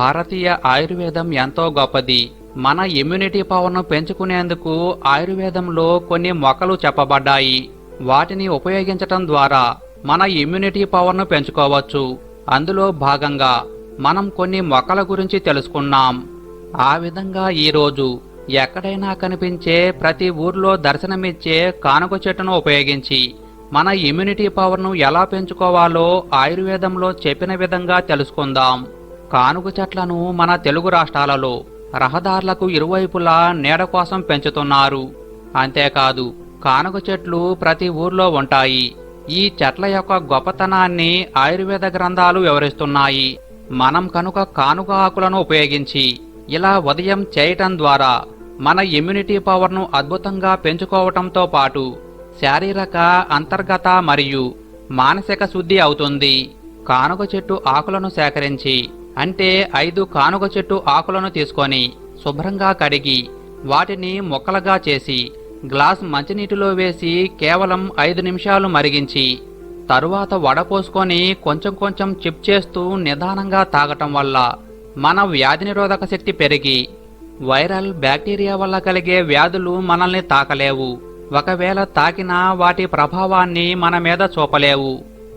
భారతీయ ఆయుర్వేదం ఎంతో గొప్పది. మన ఇమ్యూనిటీ పవర్ను పెంచుకునేందుకు ఆయుర్వేదంలో కొన్ని మొక్కలు చెప్పబడ్డాయి. వాటిని ఉపయోగించటం ద్వారా మన ఇమ్యూనిటీ పవర్ను పెంచుకోవచ్చు. అందులో భాగంగా మనం కొన్ని మొక్కల గురించి తెలుసుకున్నాం. ఆ విధంగా ఈరోజు ఎక్కడైనా కనిపించే ప్రతి ఊర్లో దర్శనమిచ్చే కానుక చెట్టును ఉపయోగించి మన ఇమ్యూనిటీ పవర్ను ఎలా పెంచుకోవాలో ఆయుర్వేదంలో చెప్పిన విధంగా తెలుసుకుందాం. కానుక చెట్లను మన తెలుగు రాష్ట్రాలలో రహదారులకు ఇరువైపులా నీడ కోసం పెంచుతున్నారు. అంతేకాదు కానుక చెట్లు ప్రతి ఊర్లో ఉంటాయి. ఈ చెట్ల యొక్క గొప్పతనాన్ని ఆయుర్వేద గ్రంథాలు వివరిస్తున్నాయి. మనం కనుక కానుక ఆకులను ఉపయోగించి ఇలా ఉదయం చేయటం ద్వారా మన ఇమ్యూనిటీ పవర్ను అద్భుతంగా పెంచుకోవటంతో పాటు శారీరక అంతర్గత మరియు మానసిక శుద్ధి అవుతుంది. కానుక చెట్టు ఆకులను సేకరించి అంటే ఐదు కానుక చెట్టు ఆకులను తీసుకొని శుభ్రంగా కడిగి వాటిని ముక్కలుగా చేసి గ్లాస్ మంచినీటిలో వేసి కేవలం ఐదు నిమిషాలు మరిగించి తరువాత వడపోసుకొని కొంచెం కొంచెం చిప్ చేస్తూ నిదానంగా తాగటం వల్ల మన వ్యాధి నిరోధక శక్తి పెరిగి వైరల్ బ్యాక్టీరియా వల్ల కలిగే వ్యాధులు మనల్ని తాకలేవు. ఒకవేళ తాకినా వాటి ప్రభావాన్ని మన మీద చూపలేవు.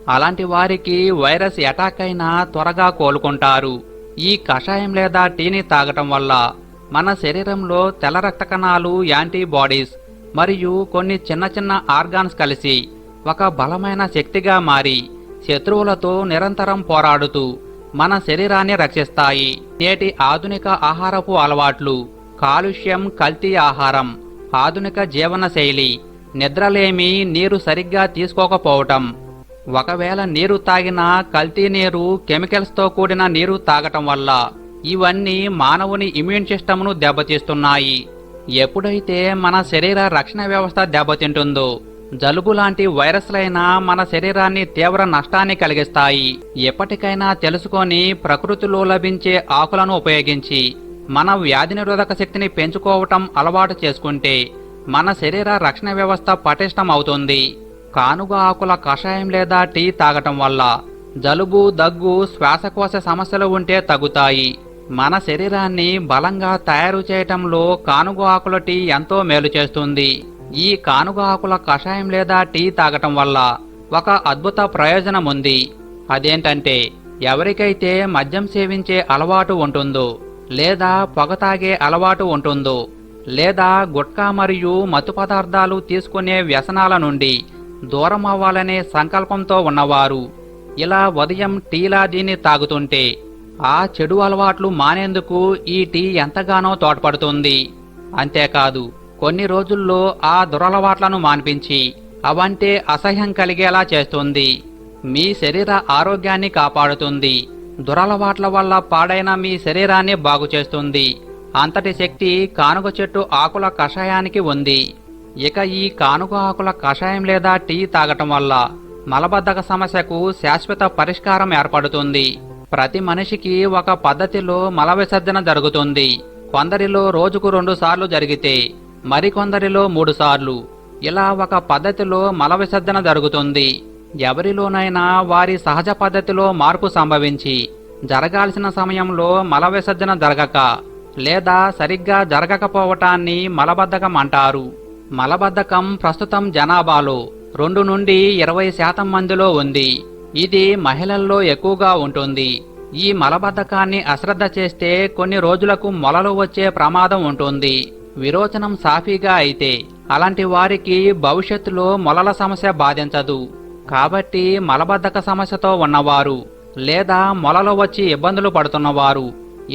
అలాంటి వారికి వైరస్ అటాక్ అయినా త్వరగా కోలుకుంటారు. ఈ కషాయం లేదా టీని తాగటం వల్ల మన శరీరంలో తెల్ల రక్త కణాలు యాంటీబాడీస్ మరియు కొన్ని చిన్న చిన్న ఆర్గాన్స్ కలిసి ఒక బలమైన శక్తిగా మారి శత్రువులతో నిరంతరం పోరాడుతూ మన శరీరాన్ని రక్షిస్తాయి. నేటి ఆధునిక ఆహారపు అలవాట్లు కాలుష్యం కల్తీ ఆహారం ఆధునిక జీవనశైలి నిద్రలేమి నీరు సరిగ్గా తీసుకోకపోవటం ఒకవేళ నీరు తాగినా కల్తీ నీరు కెమికల్స్తో కూడిన నీరు తాగటం వల్ల ఇవన్నీ మానవుని ఇమ్యూన్ సిస్టమ్ను దెబ్బతీస్తున్నాయి. ఎప్పుడైతే మన శరీర రక్షణ వ్యవస్థ దెబ్బతింటుందో జలుబు లాంటి వైరస్లైనా మన శరీరాన్ని తీవ్ర నష్టాన్ని కలిగిస్తాయి. ఎప్పటికైనా తెలుసుకొని ప్రకృతిలో లభించే ఆకులను ఉపయోగించి మన వ్యాధి నిరోధక శక్తిని పెంచుకోవటం అలవాటు చేసుకుంటే మన శరీర రక్షణ వ్యవస్థ పటిష్టం అవుతుంది కానుగ ఆకుల కషాయం లేదా టీ తాగటం వల్ల జలుబు దగ్గు శ్వాసకోశ సమస్యలు ఉంటే తగ్గుతాయి. మన శరీరాన్ని బలంగా తయారు చేయటంలో కానుగ ఆకుల టీ ఎంతో మేలు చేస్తుంది. ఈ కానుగ ఆకుల కషాయం లేదా టీ తాగటం వల్ల ఒక అద్భుత ప్రయోజనం ఉంది. అదేంటంటే ఎవరికైతే మద్యం సేవించే అలవాటు ఉంటుందో లేదా పొగ తాగే అలవాటు ఉంటుందో లేదా గుట్కా మరియు మత్తు పదార్థాలు తీసుకునే వ్యసనాల నుండి దూరం అవ్వాలనే సంకల్పంతో ఉన్నవారు ఇలా ఉదయం టీలా తాగుతుంటే ఆ చెడు అలవాట్లు మానేందుకు ఈ టీ ఎంతగానో తోడ్పడుతుంది. అంతేకాదు కొన్ని రోజుల్లో ఆ దురలవాట్లను మాన్పించి అవంటే అసహ్యం కలిగేలా చేస్తుంది. మీ శరీర ఆరోగ్యాన్ని కాపాడుతుంది. దురలవాట్ల వల్ల పాడైన మీ శరీరాన్ని బాగు చేస్తుంది అంతటి శక్తి కానుగ చెట్టు ఆకుల కషాయానికి ఉంది. ఇక ఈ కానుక ఆకుల కషాయం లేదా టీ తాగటం వల్ల మలబద్ధక సమస్యకు శాశ్వత పరిష్కారం ఏర్పడుతుంది. ప్రతి మనిషికి ఒక పద్ధతిలో మల విసర్జన జరుగుతుంది. కొందరిలో రోజుకు రెండు సార్లు జరిగితే మరికొందరిలో మూడు సార్లు. ఇలా ఒక పద్ధతిలో మల విసర్జన జరుగుతుంది. ఎవరిలోనైనా వారి సహజ పద్ధతిలో మార్పు సంభవించి జరగాల్సిన సమయంలో మల విసర్జన జరగక లేదా సరిగ్గా జరగకపోవటాన్ని మలబద్ధకం అంటారు. మలబద్ధకం ప్రస్తుతం జనాభాలో. రెండు నుండి ఇరవై శాతం మందిలో ఉంది. ఇది మహిళల్లో ఎక్కువగా ఉంటుంది. ఈ మలబద్ధకాన్ని అశ్రద్ధ చేస్తే కొన్ని రోజులకు మొలలు వచ్చే ప్రమాదం ఉంటుంది. విరోచనం సాఫీగా అయితే అలాంటి వారికి భవిష్యత్తులో మొలల సమస్య బాధించదు. కాబట్టి మలబద్ధక సమస్యతో ఉన్నవారు లేదా మొలలు వచ్చి ఇబ్బందులు పడుతున్నవారు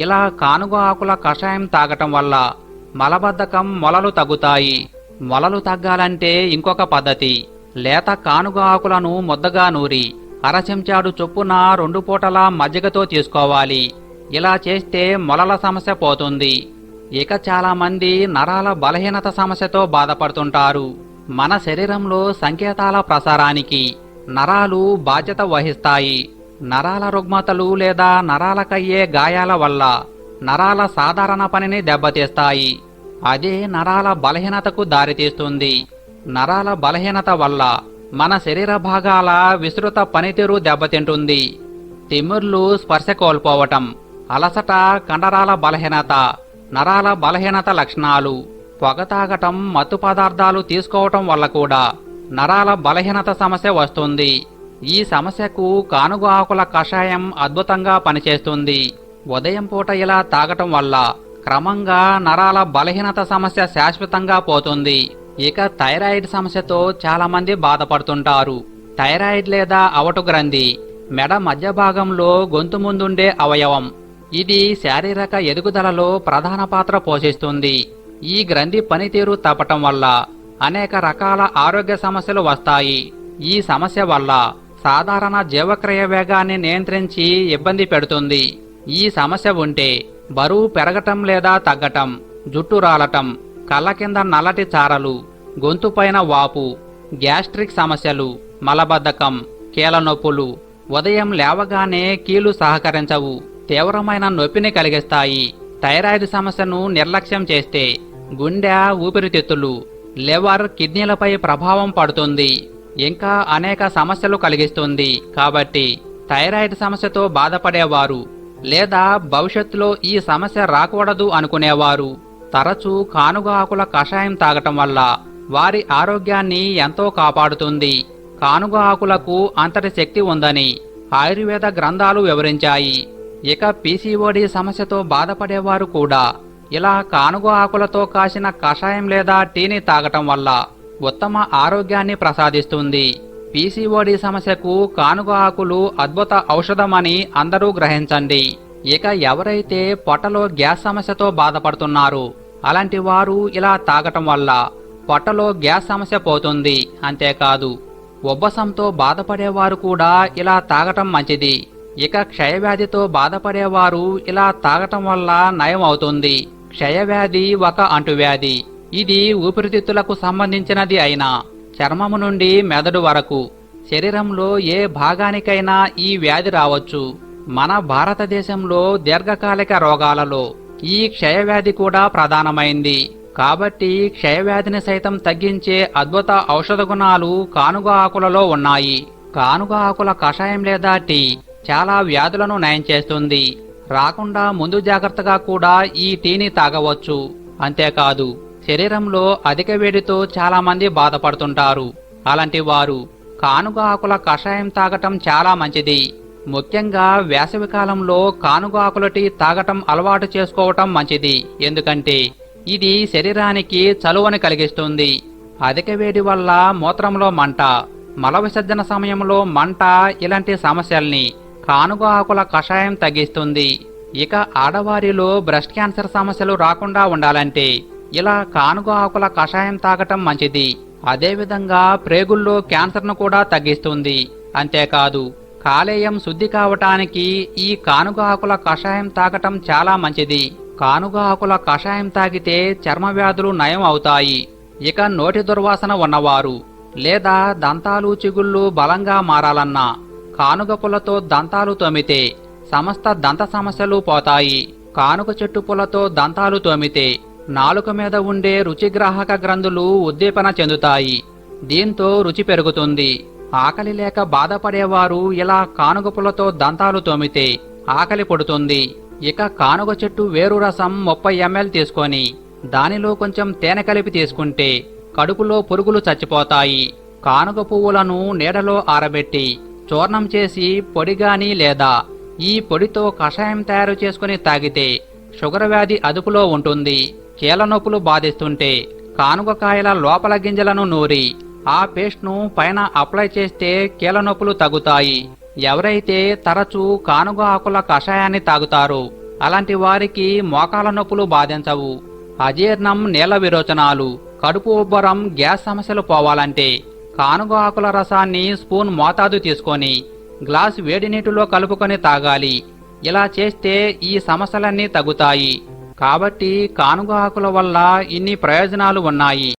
ఇలా కానుగ ఆకుల కషాయం తాగటం వల్ల మలబద్ధకం మొలలు తగ్గుతాయి. మొలలు తగ్గాలంటే ఇంకొక పద్ధతి. లేత కానుగ ఆకులను ముద్దగా నూరి అరచెంచాడు చొప్పున రెండు పూటలా మజ్జిగతో తీసుకోవాలి. ఇలా చేస్తే మొలల సమస్య పోతుంది. ఇక చాలామంది నరాల బలహీనత సమస్యతో బాధపడుతుంటారు. మన శరీరంలో సంకేతాల ప్రసారానికి నరాలు బాధ్యత వహిస్తాయి. నరాల రుగ్మతలు లేదా నరాలకయ్యే గాయాల వల్ల నరాల సాధారణ పనిని దెబ్బతీస్తాయి. అదే నరాల బలహీనతకు దారితీస్తుంది నరాల బలహీనత వల్ల మన శరీర భాగాల విస్తృత పనితీరు దెబ్బతింటుంది. తిమ్మిర్లు స్పర్శ కోల్పోవటం అలసట కండరాల బలహీనత నరాల బలహీనత లక్షణాలు పొగ తాగటం మత్తు పదార్థాలు తీసుకోవటం వల్ల కూడా నరాల బలహీనత సమస్య వస్తుంది. ఈ సమస్యకు కానుగ ఆకుల కషాయం అద్భుతంగా పనిచేస్తుంది. ఉదయం పూట ఇలా తాగటం వల్ల క్రమంగా నరాల బలహీనత సమస్య శాశ్వతంగా పోతుంది. ఇక థైరాయిడ్ సమస్యతో చాలామంది బాధపడుతుంటారు. థైరాయిడ్ లేదా అవటు గ్రంథి మెడ మధ్య భాగంలో గొంతు ముందుండే అవయవం. ఇది శారీరక ఎదుగుదలలో ప్రధాన పాత్ర పోషిస్తుంది. ఈ గ్రంథి పనితీరు తప్పటం వల్ల అనేక రకాల ఆరోగ్య సమస్యలు వస్తాయి. ఈ సమస్య వల్ల సాధారణ జీవక్రియ వేగాన్ని నియంత్రించి ఇబ్బంది పెడుతుంది. ఈ సమస్య ఉంటే బరువు పెరగటం లేదా తగ్గటం జుట్టు రాలటం కళ్ళ కింద నల్లటి చారలు గొంతుపైన వాపు గ్యాస్ట్రిక్ సమస్యలు మలబద్ధకం కీల నొప్పులు ఉదయం లేవగానే కీలు సహకరించవు తీవ్రమైన నొప్పిని కలిగిస్తాయి. థైరాయిడ్ సమస్యను నిర్లక్ష్యం చేస్తే గుండె ఊపిరితిత్తులు లివర్ కిడ్నీలపై ప్రభావం పడుతుంది ఇంకా అనేక సమస్యలు కలిగిస్తుంది కాబట్టి థైరాయిడ్ సమస్యతో బాధపడేవారు లేదా భవిష్యత్తులో ఈ సమస్య రాకూడదు అనుకునేవారు. తరచూ కానుగ ఆకుల కషాయం తాగటం వల్ల వారి ఆరోగ్యాన్ని ఎంతో కాపాడుతుంది. కానుగ ఆకులకు అంతటి శక్తి ఉందని ఆయుర్వేద గ్రంథాలు వివరించాయి. ఇక పీసీఓడి సమస్యతో బాధపడేవారు కూడా ఇలా కానుగ ఆకులతో కాసిన కషాయం లేదా టీని తాగటం వల్ల ఉత్తమ ఆరోగ్యాన్ని ప్రసాదిస్తుంది. పీసీఓడి సమస్యకు కానుగ ఆకులు అద్భుత ఔషధమని అందరూ గ్రహించండి. ఇక ఎవరైతే పొట్టలో గ్యాస్ సమస్యతో బాధపడుతున్నారు అలాంటి వారు ఇలా తాగటం వల్ల పొట్టలో గ్యాస్ సమస్య పోతుంది అంతేకాదు. ఉబ్బసంతో బాధపడేవారు కూడా ఇలా తాగటం మంచిది. ఇక క్షయవ్యాధితో బాధపడేవారు ఇలా తాగటం వల్ల నయం అవుతుంది. క్షయవ్యాధి ఒక అంటువ్యాధి. ఇది ఊపిరితిత్తులకు సంబంధించినది అయినా చర్మము నుండి మెదడు వరకు శరీరంలో ఏ భాగానికైనా ఈ వ్యాధి రావచ్చు. మన భారతదేశంలో దీర్ఘకాలిక రోగాలలో ఈ క్షయవ్యాధి కూడా ప్రధానమైంది. కాబట్టి క్షయవ్యాధిని సైతం తగ్గించే అద్భుత ఔషధ గుణాలు కానుగ ఆకులలో ఉన్నాయి. కానుగ ఆకుల కషాయం లేదా టీ చాలా వ్యాధులను నయం చేస్తుంది. రాకుండా ముందు జాగ్రత్తగా కూడా ఈ టీని తాగవచ్చు. అంతేకాదు శరీరంలో అధిక వేడితో చాలామంది బాధపడుతుంటారు. అలాంటి వారు కానుగ ఆకుల కషాయం తాగటం చాలా మంచిది. ముఖ్యంగా వేసవి కాలంలో కానుగ ఆకుల టీ తాగటం అలవాటు చేసుకోవటం మంచిది. ఎందుకంటే ఇది శరీరానికి చలువని కలిగిస్తుంది. అధిక వేడి వల్ల మూత్రంలో మంట మల విసర్జన సమయంలో మంట ఇలాంటి సమస్యల్ని కానుగ ఆకుల కషాయం తగ్గిస్తుంది. ఇక ఆడవారిలో బ్రెస్ట్ క్యాన్సర్ సమస్యలు రాకుండా ఉండాలంటే ఇలా కానుగ ఆకుల కషాయం తాగటం మంచిది. అదేవిధంగా ప్రేగుల్లో క్యాన్సర్ను కూడా తగ్గిస్తుంది. అంతేకాదు కాలేయం శుద్ధి కావటానికి ఈ కానుగ ఆకుల కషాయం తాగటం చాలా మంచిది. కానుగ ఆకుల కషాయం తాగితే చర్మ వ్యాధులు నయం అవుతాయి. ఇక నోటి దుర్వాసన ఉన్నవారు లేదా దంతాలు చిగుళ్ళు బలంగా మారాలన్నా కానుగ పుల్లతో దంతాలు తోమితే సమస్త దంత సమస్యలు పోతాయి. కానుక చెట్టు పుల్లతో దంతాలు తోమితే నాలుక మీద ఉండే రుచిగ్రాహక గ్రంథులు ఉద్దీపన చెందుతాయి. దీంతో రుచి పెరుగుతుంది. ఆకలి లేక బాధపడేవారు ఇలా కానుగపులతో దంతాలు తోమితే ఆకలి పుడుతుంది. ఇక కానుగ చెట్టు వేరు రసం ముప్పై ఎంఎల్ తీసుకొని దానిలో కొంచెం తేనె కలిపి తీసుకుంటే కడుపులో పురుగులు చచ్చిపోతాయి. కానుగ పువ్వులను నీడలో ఆరబెట్టి చూర్ణం చేసి పొడిగాని లేదా ఈ పొడితో కషాయం తయారు చేసుకుని తాగితే షుగర్ వ్యాధి అదుపులో ఉంటుంది. కీళ్ళ నొప్పులు బాధిస్తుంటే కానుగ కాయల లోపల గింజలను నూరి ఆ పేస్ట్ను పైన అప్లై చేస్తే కీలనొప్పులు నొప్పులు తగ్గుతాయి. ఎవరైతే తరచూ కానుగ ఆకుల కషాయాన్ని తాగుతారో అలాంటి వారికి మోకాల నొప్పులు బాధించవు. అజీర్ణం నీళ్ళ విరోచనాలు కడుపు ఉబ్బరం గ్యాస్ సమస్యలు పోవాలంటే కానుగ ఆకుల రసాన్ని స్పూన్ మోతాదు తీసుకొని గ్లాస్ వేడి నీటిలో కలుపుకొని తాగాలి. ఇలా చేస్తే ఈ సమస్యలన్నీ తగ్గుతాయి. కాబట్టి కానుగ వల్ల ఇన్ని ప్రయోజనాలు ఉన్నాయి.